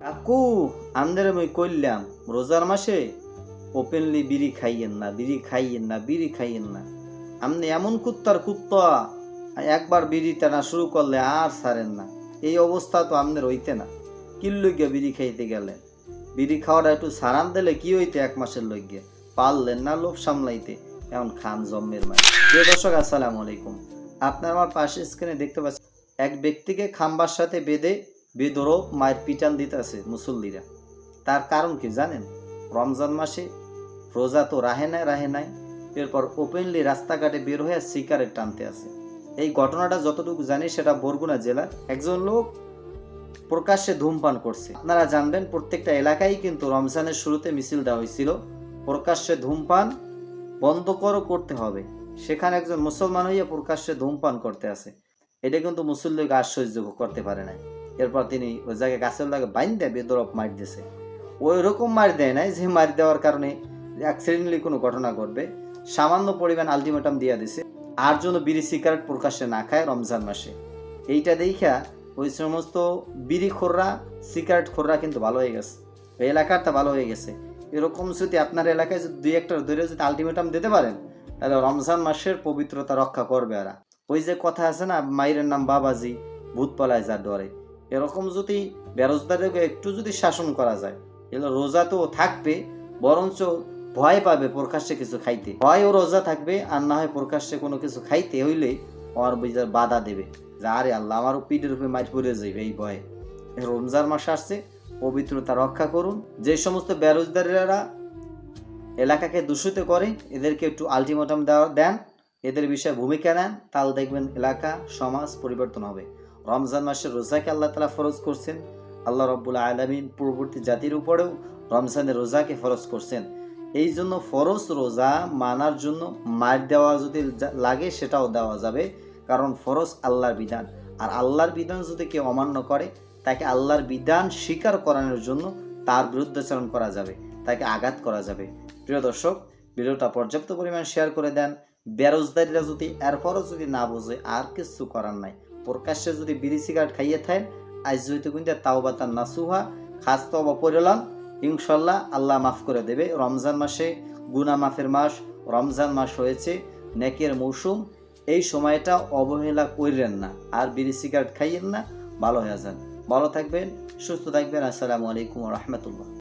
কাকু আমাদের আমি কইলাম রোজার মাসে ওপেনলি বিড়ি খাইয়েন না, বিড়ি খাইয়েন না, বিড়ি খাইয়েন না। আপনি এমন কুত্তার কুত্তা, একবার বিড়ি টানা শুরু করলে আর ছাড়েন না। এই অবস্থা তো আপনার হইতে না। কিল্লুগিয়া বিড়ি খাইতে গেলেন বিড়ি খাওয়াটা একটু সারান দিলে কি হইতে এক মাসের লইগে? পারলেন না লোভ সামলাইতে এমন খান জম্মের মাঝে প্রিয় দর্শক, আসসালামু আলাইকুম। আপনার আমার পাশে স্ক্রিনে দেখতে পাচ্ছেন, এক ব্যক্তিকে খাম্বার সাথে বেঁধে বেদরও মায়ের পিটান দিতেছে মুসল্লিরা। তার কারণ কি জানেন? রমজান মাসে রোজা তো রাহে নাই রাহে নাই। এরপর ওপেনলি রাস্তাঘাটে বের হয়ে সিগারেট টানতে আছে। এই ঘটনাটা যতটুকু জানি সেটা বরগুনা জেলার একজন লোক প্রকাশ্যে ধূমপান করছে। আপনারা জানবেন, প্রত্যেকটা এলাকায় কিন্তু রমজানের শুরুতে মিছিল দেওয়া হয়েছিল। প্রকাশ্যে ধূমপান বন্ধ করো, করতে হবে। সেখানে একজন মুসলমান হইয়া প্রকাশ্যে ধূমপান করতে আছে। এটা কিন্তু মুসল্লিকে আশ্চর্য করতে পারে নাই। এরপর তিনি ওই জায়গায় গাছের লাগে বাইন দেয় বেদরফ মার দিয়েছে ওই রকম মার দেয় নাই যে মার দেওয়ার কারণে অ্যাক্সিডেন্টলি কোনো ঘটনা ঘটবে। সামান্য পরিমাণ আলটিমেটাম দিয়ে দিছে। আর জন্য বিড়ি সিগারেট প্রকাশ্যে না খায় রমজান মাসে। এইটা দেখা ওই সমস্ত বিড়ি খোররা সিগারেট খোররা কিন্তু ভালো হয়ে গেছে। ওই এলাকাটা ভালো হয়ে গেছে। এরকম যদি আপনার এলাকায় যদি দুই একটা ধরে যদি আলটিমেটাম দিতে পারেন, তাহলে রমজান মাসের পবিত্রতা রক্ষা করবে এরা ওই যে কথা আছে না, মায়ের নাম বাবাজি ভূত পলায় যার ডরে এরকম যদি বেরোজগারকে একটু যদি শাসন করা যায় এগুলো রোজা তো থাকবে, বরঞ্চ ভয় পাবে প্রকাশ্যে কিছু খাইতে। ভয় ও রোজা থাকবে, আর না হয় প্রকাশ্যে কোনো কিছু খাইতে হইলে আমার বিচার বাধা দেবে। যে আরে আল্লাহ আমার পিঠের উপরে মাইট পড়ে যাবে এই ভয়ে। রমজান মাস আসছে, পবিত্রতা রক্ষা করুন। যে সমস্ত বেরোজগারেরা এলাকাকে দূষিত করে, এদেরকে একটু আলটিমেটাম দেওয়া দেন, এদের বিষয়ে ভূমিকা নেন, তাহলে দেখবেন এলাকা, সমাজ পরিবর্তন হবে। রমজান মাসের রোজাকে আল্লাহ তালা ফরজ করছেন? আল্লাহ রব্বুল আলমিন পূর্ববর্তী জাতির উপরেও রমজানের রোজাকে ফরজ করছেন। এই জন্য ফরজ রোজা মানার জন্য মার দেওয়া যদি লাগে সেটাও দেওয়া যাবে, কারণ ফরজ আল্লাহর বিধান। আর আল্লাহর বিধান যদি কেউ অমান্য করে, তাকে আল্লাহর বিধান স্বীকার করানোর জন্য তার বিরুদ্ধাচরণ করা যাবে, তাকে আঘাত করা যাবে। প্রিয় দর্শক, ভিডিওটা পর্যাপ্ত পরিমাণ শেয়ার করে দেন। বেরোজগারিরা যদি এরপরও যদি না বোঝে, আর কিছু করার নাই। প্রকাশ্যে যদি বিড়ি সিগারেট খাইয়ে থাকেন, আজ যেহেতু কিন্তু তাও বা তার নাসুহা, খাস তবা পড়লাম ইনশাল্লাহ আল্লাহ মাফ করে দেবে। রমজান মাসে গুনা মাফের মাস, রমজান মাস হয়েছে, নেকের মৌসুম, এই সময়টা অবহেলা করিলেন না, আর বিড়ি সিগারেট খাইয়েন না, ভালো হয়ে যান। ভালো থাকবেন, সুস্থ থাকবেন, আসসালামু আলাইকুম রহমতুল্লাহ।